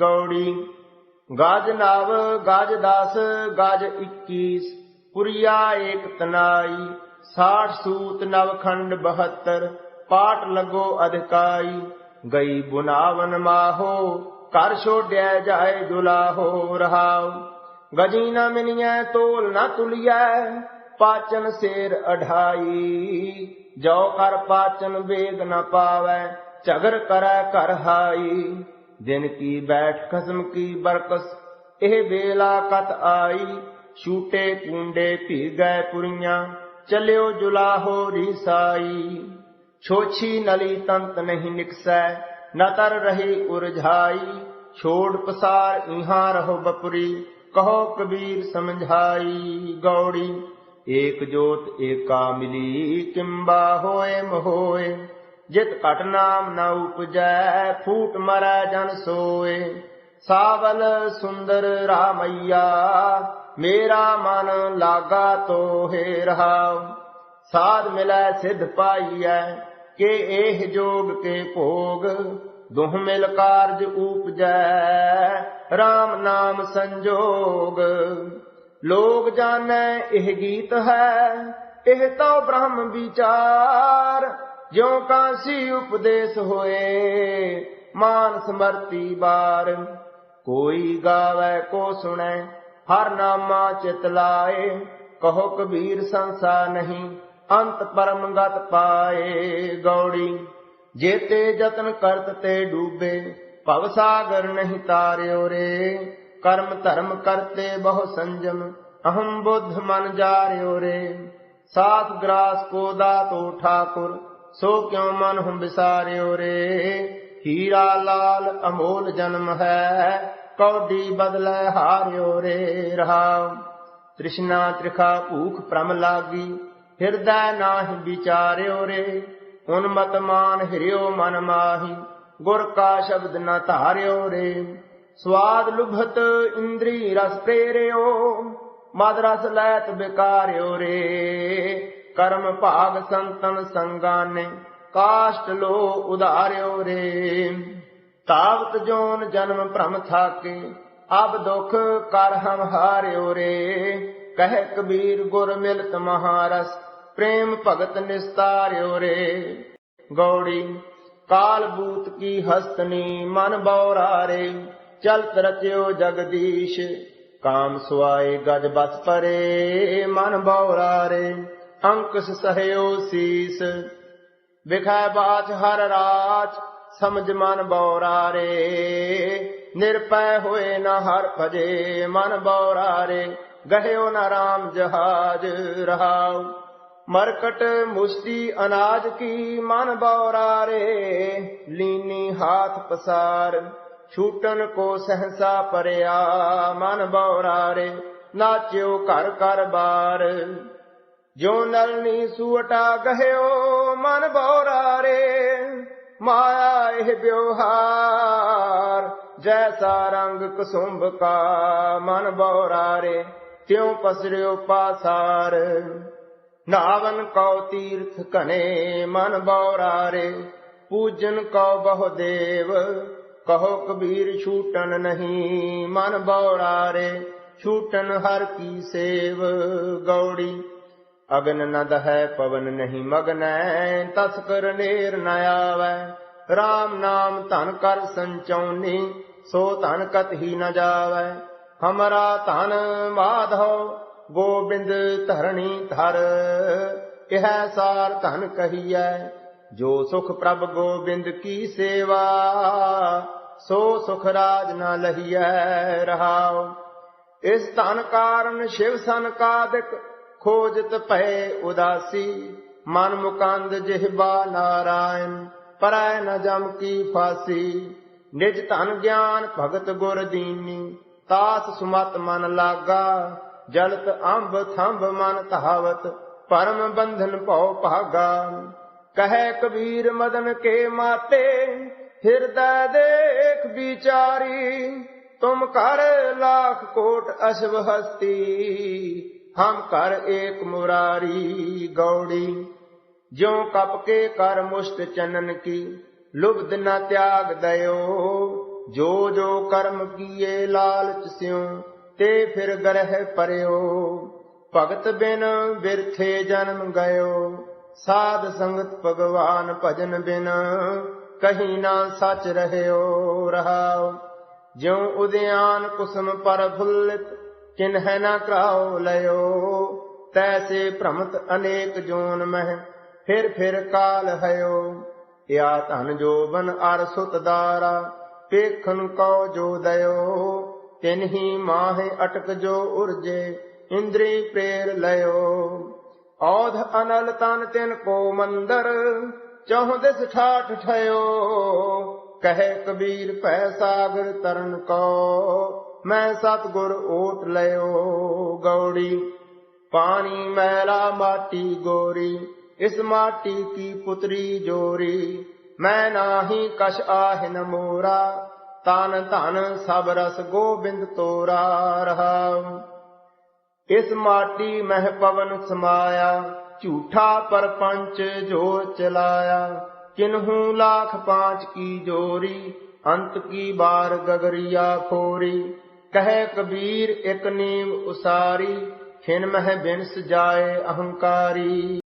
ਗੌੜੀ ਗਜ ਨਵ, ਗਜ 10 ਗਜ 21 ਪੁਰੀਆ ਏਕ ਤਨਾਈ 60 ਸੂਤ ਨਵ 72 ਪਾਟ ਲਗੋ ਅਧਿਕਾਈ। ਗਈ ਬੁਨਾਵਨ ਮਾਹੋ ਕਰ ਛੋੜਿਆ ਜਾਏ ਜੁਲਾਹੋ ਰਹਾਉ। ਗਜੀ ਨਾ ਮਿਨੀਐ, ਤੋਲ ਨਾ ਤੁਲੀਐ, ਪਾਚਨ ਸੇਰ ਅਢਾਈ। ਜੋ ਕਰ ਪਾਚਨ ਵੇਗ ਨ ਪਾਵੈ, ਝਗਰ ਕਰੈ ਕਰ ਹਾਈ। ਦਿਨ ਕੀ ਬੈਠ ਖਸਮ ਕੀ ਬਰਕਸ ਇਹ ਵੇਲਾ ਕਤ ਆਈ ਛੂਟੇ ਕੁੰਡੇ ਭੀ ਗਏ ਪੁਰੀਆਂ ਚਲਿਓ ਜੁਲਾਹੋ ਰੀਸਾਈ ਛੋਛੀ ਨਲੀ ਤੰਤ ਨਹੀਂ ਨਿਕਸੈ ਨ ਤਰ ਰਹੀ ਉਰਝਾਈ ਛੋੜ ਪਸਾਰ ਇਹਾਂ ਰਹੋ ਬਪੁਰੀ ਕਹੋ ਕਬੀਰ ਸਮਝਾਈ ਗੌੜੀ ਏਕ ਜੋਤ ਏਕਾ ਮਿਲੀ ਕਿੰਬਾ ਹੋਏ ਮਹੋਏ ਜਿਤ ਘਟ ਨਾਮ ਨਾ ਉਪਜੈ, ਫੂਟ ਮਰੈ ਜਨ ਸੋਏ। ਸਾਵਲ ਸੁੰਦਰ ਰਾਮਈਆ, ਮੇਰਾ ਮਨ ਲਾਗਾ ਤੋਹੇ ਰਹਾਉ। ਸਾਧ ਮਿਲੈ, ਸਿਧ ਪਾਈਐ, ਕਿ ਇਹ ਜੋਗ ਕੇ ਭੋਗ। ਦੁਹ ਮਿਲ ਕਾਰਜ ਉਪਜੈ RAM ਨਾਮ ਸੰਜੋਗ। ਲੋਗ ਜਾਣੈ, ਇਹ ਗੀਤ ਹੈ, ਇਹ ਤਾਂ ਬ੍ਰਹਮ ਵਿਚਾਰ। ਜਿਉ ਕਾਸੀ ਉਪਦੇਸ਼ ਹੋਏ, ਮਾਨ ਸਮਰਤੀ ਬਾਰ। ਕੋਈ ਗਾਵੇ, ਕੋ ਸੁਣੈ, ਹਰ ਨਾਮਾ ਚਿਤ ਲਾਏ। ਕਹੋ ਕਬੀਰ ਸੰਸਾ ਨਹੀਂ, ਅੰਤ ਪਰਮ ਗਤ ਪਾਏ ਗੌੜੀ। ਜੇਤੇ ਜਤਨ ਕਰਤ ਤੇ ਡੂਬੇ, ਭਵ ਸਾਗਰ ਨਹੀਂ ਤਾਰਿਓ ਰੇ। ਕਰਮ ਧਰਮ ਕਰਤੇ ਬਹੁ ਸੰਜਮ ਅਹੰ ਬੁੱਧ ਮਨ ਜਾਰਿਓ ਰੇ। ਸਾਥ ਗ੍ਰਾਸ ਕੋ ਦਾਤੋ ਠਾਕੁਰ ਸੋ ਕਿਉ ਮਨ ਹਮ ਵਿਸਾਰਿਓ ਰੇ? ਹੀਰਾ ਲਾਲ ਅਮੋਲ ਜਨਮ ਹੈ ਕੌਡੀ ਬਦਲੇ ਹਾਰਿਓ ਰੇ ਰਹਾਉ? ਤ੍ਰਿਸ਼ਨਾ ਤ੍ਰਿਖਾ ਭੂਖ ਪ੍ਰਮ ਲਾਗੀ, ਹਿਰਦੈ ਨਾਹਿ ਵਿਚਾਰਿਓ ਰੇ? ਉਨਮਤ ਮਾਨ ਹਿਰਿਓ ਮਨ ਮਾਹੀ, ਗੁਰ ਕਾ ਸ਼ਬਦ ਨ ਧਾਰਿਓ ਰੇ? ਸਵਾਦ ਲੁਭਤ ਇੰਦਰੀ ਰਸ ਪ੍ਰੇਰਿਓ, ਮਦ ਰਸ ਲੈਤ ਬਿਕਾਰਿਓ ਰੇ? ਕਰਮ ਭਾਗ ਸੰਤਨ ਸੰਗਾਨੇ ਕਾਸ਼ਟ ਲੋ ਉਧਾਰਿਓ ਰੇ। ਤਾਵਤ ਜੋਨ ਜਨਮ ਭ੍ਰਮ ਥਾਕੇ, ਅਬ ਦੁਖ ਕਰ ਹਮ ਹਾਰਿਓ ਰੇ। ਕਹਿ ਕਬੀਰ ਗੁਰ ਮਿਲਤ ਮਹਾਰਸ, ਪ੍ਰੇਮ ਭਗਤ ਨਿਸਤਾਰਿਓ ਰੇ। ਗੌੜੀ, ਕਾਲ ਬੂਤ ਕੀ ਹਸਤਨੀ ਮਨ ਬੌਰਾਰੇ ਚਲਤ ਰਚਿਓ ਜਗਦੀਸ਼, ਕਾਮ ਸੁਆਏ ਗਜ ਬਸ ਪਰੇ, ਮਨ ਬੌਰਾਰੇ ਅੰਕਸ ਸਹਿਓ ਸੀਸ। ਵਿਖੈ ਬਾਚ ਹਰ ਰਾਜ ਸਮਝ ਮਨ ਬੌਰਾਰੇ। ਨਿਰਪੈ ਹੋਏ ਨਾ ਹਰ ਭਜੇ, ਮਨ ਬੌਰਾਰੇ। ਗਹਿਓ ਨਾ ਰਾਮ ਜਹਾਜ ਰਹਾਉ। ਮਰਕਟ ਮੁਸਤੀ ਅਨਾਜ ਕੀ ਮਨ ਬੌਰਾਰੇ। ਲੀਨੀ ਹਾਥ ਪਸਾਰ, ਛੂਟਨ ਕੋ ਸਹਸਾ ਪਰਿਆ ਮਨ ਬੌਰਾਰੇ। ਨਾਚਿਓ ਘਰ ਘਰ ਬਾਰ। ਜੋ ਨਲਨੀ ਸੂਟਾ ਗਹਿਓ, ਮਨ ਬੌਰਾਰੇ, ਮਾਇਆ ਇਹ ਵਿਵਹਾਰ, ਜੈਸਾ ਰੰਗ ਕਸੁੰਭ ਕਾ ਮਨ ਬੌਰਾਰੇ, ਤਿਉ ਪਸਰਿਓ ਪਾਸਾਰ। ਨਾਵਨ ਕਉ ਤੀਰਥ ਕਨੇ ਮਨ ਬੌਰਾਰੇ, ਪੂਜਨ ਕਉ ਬਹੁ ਦੇਵ, ਕਹੋ ਕਬੀਰ ਛੂਟਨ ਨਹੀਂ, ਮਨ ਬੌਰਾਰੇ ਛੂਟਨ ਹਰ ਕੀ ਸੇਵ, ਗੌੜੀ ਅਗਨ ਨਦ ਹੈ ਪਵਨ ਨਹੀਂ ਮਗਨੈ ਤਸਕਰ ਨੇਰ ਨ ਆਵੈ। RAM ਨਾਮ ਧਨ ਕਰ ਸੰਚਉਨੀ, ਸੋ ਧਨ ਕਤ ਹੀ ਨ ਜਾਵੈ। ਹਮਰਾ ਧਨ ਮਾਧਵ ਗੋਬਿੰਦ ਧਰਣੀ ਧਰ। ਇਹ ਸਾਰ ਧਨ ਕਹੀਐ, ਜੋ ਸੁਖ ਪ੍ਰਭ ਗੋਬਿੰਦ ਕੀ ਸੇਵਾ, ਸੋ ਸੁਖ ਰਾਜ ਨਾ ਲਹੀਐ ਰਹਾਉ। ਇਸ ਧਨ ਕਾਰਨ ਸ਼ਿਵ ਸੰਕਾਦਿਕ ਖੋਜਤ ਭੈ ਉਦਾਸੀ, ਮਨ ਮੁਕੰਦ ਜਿਹਬਾ ਨਾਰਾਇਣ ਪਰੈ ਨ ਜਮ ਕੀ ਫਾਸੀ। ਨਿਜ ਧਨ ਗਿਆਨ ਭਗਤ ਗੁਰ ਦੀਨੀ ਤਾਸ ਸੁਮਤ ਮਨ ਲਾਗਾ, ਜਲਤ ਅੰਬ ਥੰਬ ਮਨ ਧਾਵਤ, ਪਰਮ ਬੰਧਨ ਭਉ ਭਾਗਾ। ਕਹੈ ਕਬੀਰ ਮਦਨ ਕੇ ਮਾਤੇ, ਹਿਰਦੈ ਦੇਖ ਵਿਚਾਰੀ, ਤੁਮ ਕਰ ਲੱਖ ਕੋਟ ਅਸ਼ਵ ਹਸਤੀ। ਹਮ ਕਰ ਏਕ ਮੁਰਾਰੀ ਗੌੜੀ, ਜਿਉ ਕਪ ਕੇ ਕਰ ਮੁਸ਼ਟ ਚਨਨ ਕੀ। ਲੁਬਧ ਨਾ ਤਿਆਗ ਦਇਓ, ਜੋ ਜੋ ਕਰਮ ਕੀਏ ਲਾਲਚ ਸਿਉ, ਤੇ ਫਿਰ ਗਰਹਿ ਪਰਿਓ। ਭਗਤ ਬਿਨ ਬਿਰਥੇ ਜਨਮ ਗਇਓ, ਸਾਧ ਸੰਗਤ ਭਗਵਾਨ ਭਜਨ ਬਿਨ। ਕਹੀ ਨਾ ਸੱਚ ਰਹਿਓ ਰਹਾਉ ਜਿਉ ਉਦਿਆਨ ਕੁਸਮ ਪਰ ਫੁੱਲਿਤ ਕਿਨਹਿ ਨਾ ਕਰਾਉ ਲਿਓ ਤੈਸੇ ਭ੍ਰਮਤ ਅਨੇਕ ਜੋਨ ਮਹਿ, ਫਿਰ ਫਿਰ ਕਾਲ ਹਯੋ ਯਾ ਧਨ ਜੋਬਨ ਅਰ ਸੁਤ ਦਾਰਾ ਪੇਖਨ ਕਉ ਜੋ ਦਇਓ। ਤਿਨਹੀ ਮਾਹਿ ਅਟਕ ਜੋ ਉਰਜੇ, ਇੰਦਰੀ ਪ੍ਰੇਰ ਲਿਓ ਔਧ ਅਨਲ ਤਨ ਤਿਨ ਕੋ ਮੰਦਰ, ਚਹੁ ਦਿਸ ਠਾਠ ਠਇਓ। ਕਹੇ ਕਬੀਰ ਭੈ ਸਾਗਰ ਤਰਨ ਕੋ ਮੈਂ ਸਤਗੁਰ ਓਟ ਲਿਓ ਗੌੜੀ। ਪਾਣੀ ਮੈਲਾ ਮਾਟੀ ਗੋਰੀ, ਇਸ ਮਾਟੀ ਕੀ ਪੁਤਰੀ ਜੋਰੀ। ਮੈਂ ਨਾਹੀ ਕਛ ਆਹਿਨ ਮੋਰਾ, ਤਨ ਧਨ ਸਭ ਰਸ ਗੋਬਿੰਦ ਤੋਰਾ ਰਹਾ। ਇਸ ਮਾਟੀ ਮਹਿ ਪਵਨ ਸਮਾਇਆ, ਝੂਠਾ ਪਰਪੰਚ ਜੋ ਚਲਾਇਆ। ਕਿਨਹੂ ਲਾਖ ਪਾਂਚ ਕੀ ਜੋਰੀ, ਅੰਤ ਕੀ ਬਾਰ ਗਗਰੀਆ ਫੋਰੀ ਕਹੇ ਕਬੀਰ ਇਕ ਨੀਮ ਉਸਾਰੀ ਖਿਨ ਮਹਿ ਬਿਨਸ ਜਾਏ ਅਹੰਕਾਰੀ।